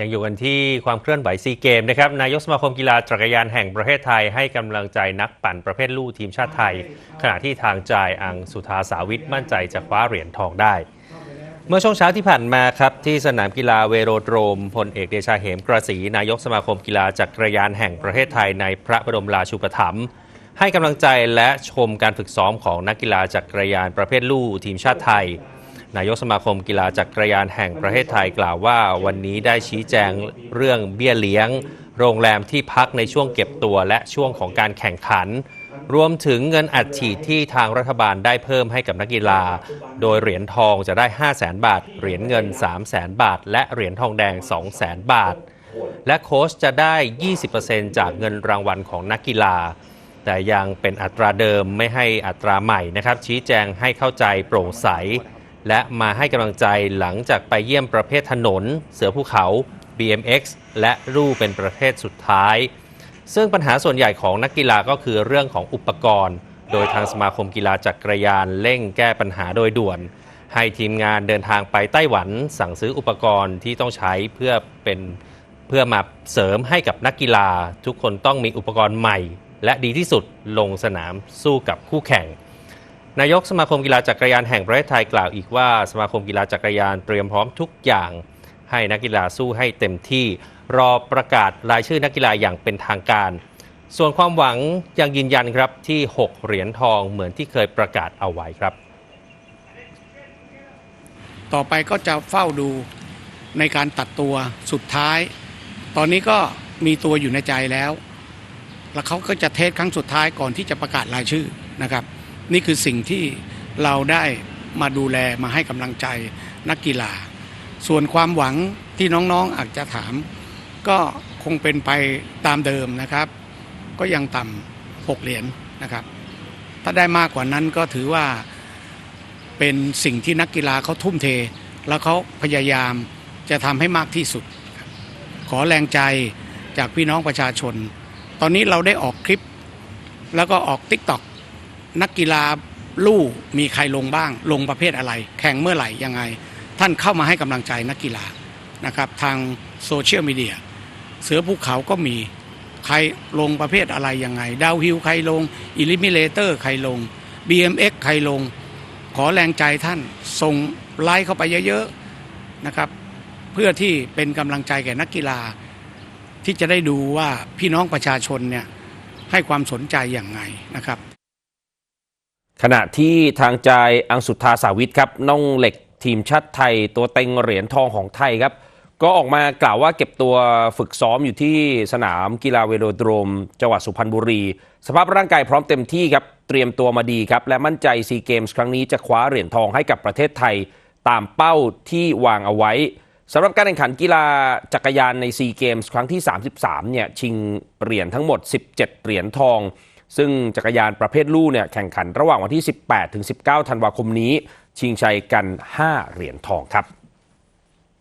ยังอยู่กันที่ความเคลื่อนไหวซีเกมนะครับนายกสมาคมกีฬาจักรยานแห่งประเทศไทย ให้กำลังใจนักปั่นประเภทลู่ทีมชาติไทย ขณะที่ทางจ่ายอังสุธาสาวิทมั่นใจจะคว้าเหรียญทองได้ เมื่อช่วงเช้าที่ผ่านมาครับ ที่สนามกีฬาเวโรโดรมพลเอกเดชาเหมกระสีนายกสมาคมกีฬาจักรยานแห่งประเทศไทย ในพระบรมราชูปถัมภ์ให้กำลังใจและชมการฝึกซ้อมของนักกีฬาจักรยานประเภทลู่ทีมชาติไทย นายกสมาคมกีฬาจักรยานแห่งประเทศไทยกล่าวว่า วันนี้ได้ชี้แจงเรื่องเบี้ยเลี้ยง โรงแรมที่พักในช่วงเก็บตัวและช่วงของการแข่งขัน รวมถึงเงินอัดฉีดที่ทางรัฐบาลได้เพิ่มให้กับนักกีฬา โดยเหรียญทองจะได้ 5 0 0แสนบาท เหรียญเงิน 3 0 0แสนบาท และเหรียญทองแดง 2 0 0แสนบาท และโค้ชจะได้ 20%จากเงินรางวัลของนักกีฬาแต่ยังเป็นอัตราเดิมไม่ให้อัตราใหม่นะครับ ชี้แจงให้เข้าใจโปร่งใส และมาให้กำลังใจหลังจากไปเยี่ยมประเภทถนน เสือภูเขา BMX และลู่เป็นประเภทสุดท้าย ซึ่งปัญหาส่วนใหญ่ของนักกีฬาก็คือเรื่องของอุปกรณ์ โดยทางสมาคมกีฬาจักรยานเร่งแก้ปัญหาโดยด่วน ให้ทีมงานเดินทางไปไต้หวัน สั่งซื้ออุปกรณ์ที่ต้องใช้เพื่อเป็นเพื่อมาเสริมให้กับนักกีฬา ทุกคนต้องมีอุปกรณ์ใหม่ และดีที่สุดลงสนามสู้กับคู่แข่ง นายกสมาคมกีฬาจักรยานแห่งประเทศไทยกล่าวอีกว่า สมาคมกีฬาจักรยานเตรียมพร้อมทุกอย่าง ให้นักกีฬาสู้ให้เต็มที่รอประกาศรายชื่อนักกีฬาอย่างเป็นทางการ ส่วนความหวังยังยืนยันครับที่ 6 เหรียญทองเหมือนที่เคยประกาศเอาไว้ครับ ต่อไปก็จะเฝ้าดูในการตัดตัวสุดท้าย ตอนนี้ก็มีตัวอยู่ในใจแล้ว แล้วเขาก็จะเทสครั้งสุดท้ายก่อนที่จะประกาศรายชื่อนะครับ นี่คือสิ่งที่เราได้มาดูแลมาให้กำลังใจนักกีฬา ส่วนความหวังที่น้องๆอาจจะถาม ก็คงเป็นไปตามเดิมนะครับ ก็ยังต่ำหกเหรียญนะครับ ถ้าได้มากกว่านั้นก็ถือว่าเป็นสิ่งที่นักกีฬาเขาทุ่มเท แล้วเขาพยายามจะทำให้มากที่สุด ขอแรงใจจากพี่น้องประชาชน ตอนนี้เราได้ออกคลิป แล้วก็ออกติ๊กต็อก นักกีฬาลู่มีใครลงบ้าง ลงประเภทอะไร แข่งเมื่อไหร่ยังไง ท่านเข้ามาให้กำลังใจนักกีฬานะครับทางโซเชียลมีเดียเสือภูเขาก็มีใครลงประเภทอะไรยังไง ดาวฮิลใครลงอิลิมิเลเตอร์ใครลง BMX ใครลง ขอแรงใจท่านส่งไลค์เข้าไปเยอะๆนะครับ เพื่อที่เป็นกำลังใจแก่นักกีฬา ที่จะได้ดูว่าพี่น้องประชาชนเนี่ยให้ความสนใจอย่างไงนะครับ ขณะที่ทางใจอังสุธาสาวิทครับน้องเหล็กทีมชาติไทย ตัวเต็งเหรียญทองของไทยครับ ก็ออกมากล่าวว่าเก็บตัวฝึกซ้อมอยู่ที่สนามกีฬาเวโรโดรม จังหวัดสุพรรณบุรี สภาพร่างกายพร้อมเต็มที่ครับ เตรียมตัวมาดีครับ และมั่นใจซีเกมส์ครั้งนี้จะคว้าเหรียญทองให้กับประเทศไทย ตามเป้าที่วางเอาไว้สำหรับการแข่งขันกีฬาจักรยานในซีเกมส์ครั้งที่ 33เนี่ยชิงเหรียญทั้งหมด 17 เหรียญทอง ซึ่งจักรยานประเภทลู่เนี่ยแข่งขันระหว่างวันที่ 18 ถึง 19 ธันวาคมนี้ ชิงชัยกัน 5 เหรียญทองครับ